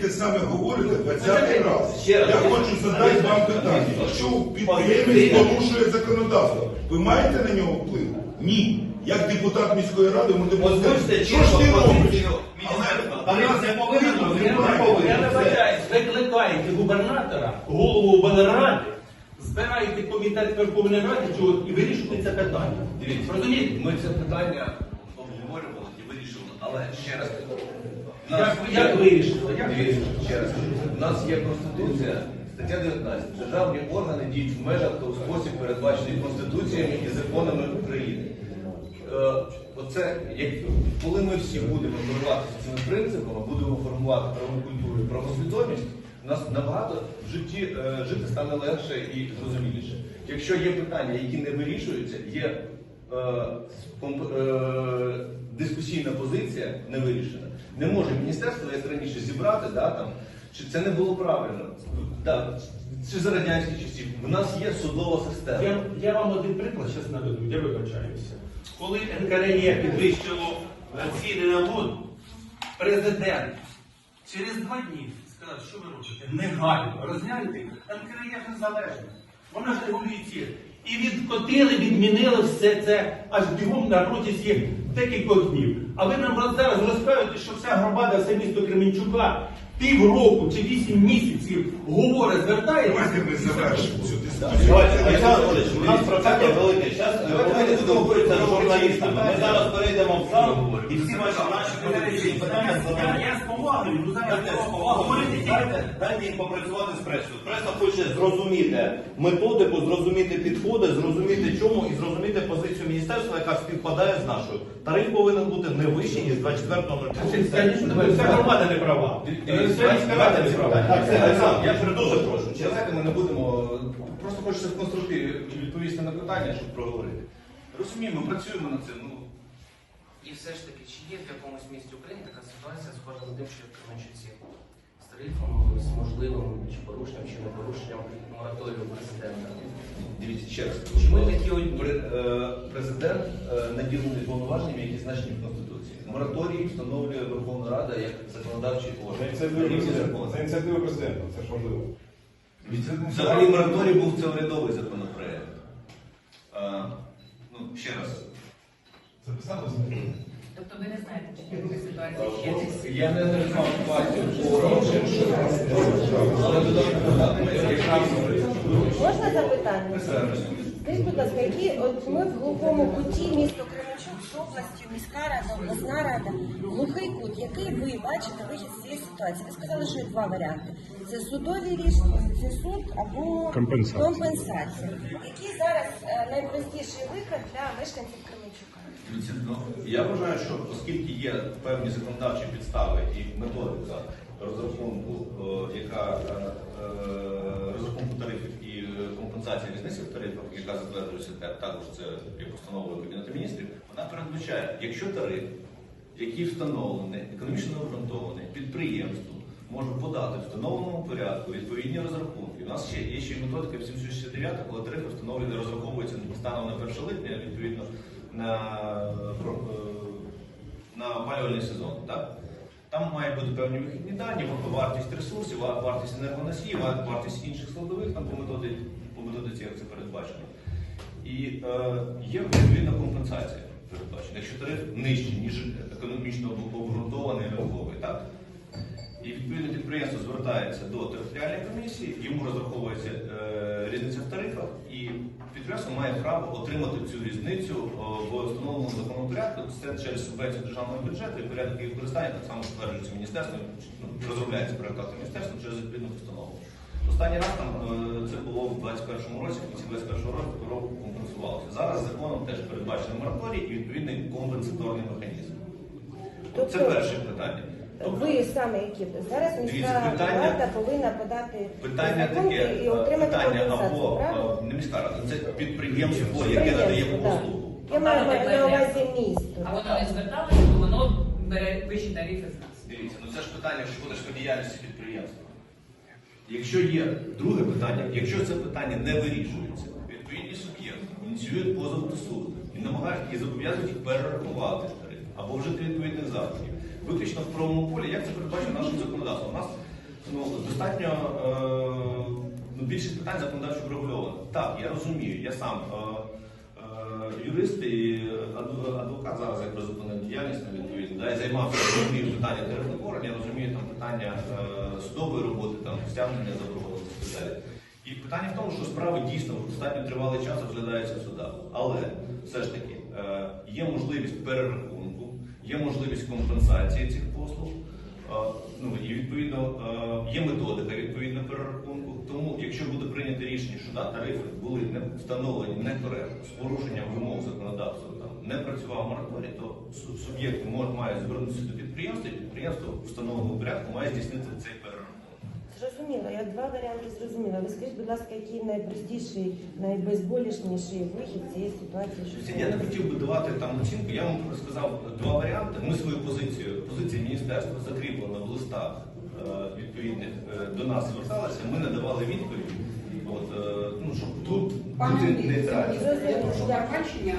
Те саме говорите 20 раз. Ще раз. Я хочу задати вам питання. Якщо підприємець порушує законодавство, ви маєте на нього вплив? Ні. Як депутат міської ради, ми не Що ж ти робиш? Але не викликаєте губернатора, голову облради, збираєте комітет Верховної Ради і вирішуєте це питання. Дивіться, Розумієте? ми це питання обговорювали і вирішили, але ще раз. Як, як вирішили? Як вирішили? ще раз. У нас є Конституція, стаття 19. Державні органи діють в межах та у спосіб передбачений Конституціями і законами України. Е, Оце, як, коли ми всі будемо керуватися цими принципами, будемо формувати правову культуру і правосвідомість, у нас набагато в житті е, жити стане легше і зрозуміліше. Якщо є питання, які не вирішуються, є дискусійна позиція не вирішена. Не може міністерство, як раніше, зібрати, да, там, чи це не було правильно. Да, чи за радянських часів. У нас є судова система. Я, я вам один приклад зараз наведу, я вибачаюся. Коли підвищило е, ціни на воду, президент через два дні сказав, що ви робите? Негайно розгляньте, НКРЕ ж незалежна. Вона ж регулює ціни. І відкотили, відмінили все це аж бігом на протязі декількох днів. А ви нам зараз розказуєте, що вся громада, все місто Кременчука півроку чи вісім місяців говорить, звертається. Давайте ми завершимо цю дискусію. Давайте, Олександр Анатолійович, у нас прохання велике. Зараз давайте будемо говорити з журналістами. Ми зараз перейдемо в зал і всі ваші наші політичні питання Я, ну Дайте їм попрацювати з пресою. Преса хоче зрозуміти методику, зрозуміти підходи, зрозуміти чому і зрозуміти позицію міністерства, яка співпадає з нашою. Тариф повинен бути не вищий, ніж 24.05. Звісно, вся громада не права. Я дуже прошу. Давайте ми не будемо. Просто хочеться в конструктиві відповісти на питання, щоб проговорити. Розуміємо, працюємо над цим. Ну, І все ж таки, чи є в якомусь місті України така ситуація, схожа на тим, що в Кременчуці з тарифом, з можливим чи порушенням, чи не порушенням мораторію президента? дивіться ще раз. Чи ми такі? Е, Президент е, наділений повноваженнями, які значені в Конституції. Мораторій встановлює Верховна Рада як законодавчий За орган. За ініціативою президента, це ж важливо. Взагалі мораторій був це урядовий законопроект. Е, Ну, ще раз. Записалося? Тобто ви не знаєте, чи є ситуація ще? Я не знав ситуацію по але Можна запитання? Скажіть, будь ласка, які от ми в глухому куті місто Кременчук з областю, міська рада, обласна рада, глухий кут, який ви бачите вихід з цієї ситуації? Ви сказали, що є два варіанти: це судові рішення, це суд або компенсація. Який зараз е, найпростіший вихід для мешканців Кременчука? Дивіться, ну, Я вважаю, що оскільки є певні законодавчі підстави і методика розрахунку, е, яка е, е, розрахунку тарифів і компенсації різниці в тарифах, яка затверджується та- також це є постановою Кабінету міністрів, вона передбачає, якщо тариф, який встановлений, економічно обґрунтований, підприємству може подати в встановленому порядку відповідні розрахунки. У нас ще є ще методика 769, коли тарифи встановлені розраховуються станом на 1 липня, відповідно на, е, на опалювальний сезон. Так? Там мають бути певні вихідні дані, вартість ресурсів, вартість енергоносіїв, вартість інших складових там по методиці, по методиці як це передбачено. І е, є відповідна компенсація передбачена, якщо тариф нижчий, ніж економічно обґрунтований ринковий. І відповідно підприємство звертається до територіальної комісії, йому розраховується е, різниця в тарифах, і підприємство має право отримати цю різницю е, в встановленому законному порядку. Це через субвенцію державного бюджету і порядок її використання так само стверджується міністерством, ну, розробляється проєкт міністерством через відповідну постанову. Останній раз там е, це було в 21-му році, в кінці 21-го року компенсувалося. Зараз законом теж передбачений мораторій і відповідний компенсаторний механізм. Це перше питання. Ви саме які зараз міська питання- рада повинна подати Питання таке, і е, отримати питання або е, не міська рада, це підприємство, яке надає послугу. Я маю на увазі місто. А воно не зверталося, то воно бере вищі тарифи з нас. Дивіться, ну це ж питання господарської діяльності підприємства. Якщо є друге питання, якщо це питання не вирішується, відповідні суб'єкти ініціюють позов до суду і намагаються і зобов'язують їх перерахувати тариф або вжити відповідних заходів. Виключно в правовому полі, як це передбачено нашим законодавством. У нас достатньо е, ну, більше питань законодавчо врегульовано. Так, я розумію, я сам е, е, юрист і адвокат зараз як призупинив діяльність на відповідно, да, і займався розумію питання терефонування, я розумію там питання е, судової роботи, там стягнення заборгованості і далі. І питання в тому, що справи дійсно достатньо тривалий час розглядаються в судах. Але все ж таки е, є можливість перерахунку, є можливість компенсації цих послуг. Е, Ну і відповідно е, є методика відповідно перерахунку. Тому, якщо буде прийнято рішення, що да, тарифи були не встановлені некоректно з порушенням вимог законодавства, там не працював мораторій, то суб'єкт має звернутися до підприємства, і підприємство встановленому порядку має здійснити цей перерахунок. Я два варіанти зрозуміла. Ви скажіть, будь ласка, який найпростіший, найбезболішніший вихід цієї ситуації? що Я не хотів би давати там оцінку. Я вам сказав два варіанти. Ми свою позицію, позиція міністерства закріплена в листах е, відповідних е, до нас зверталися. Ми не давали відповідь. От е, ну щоб тут бути. Запрошення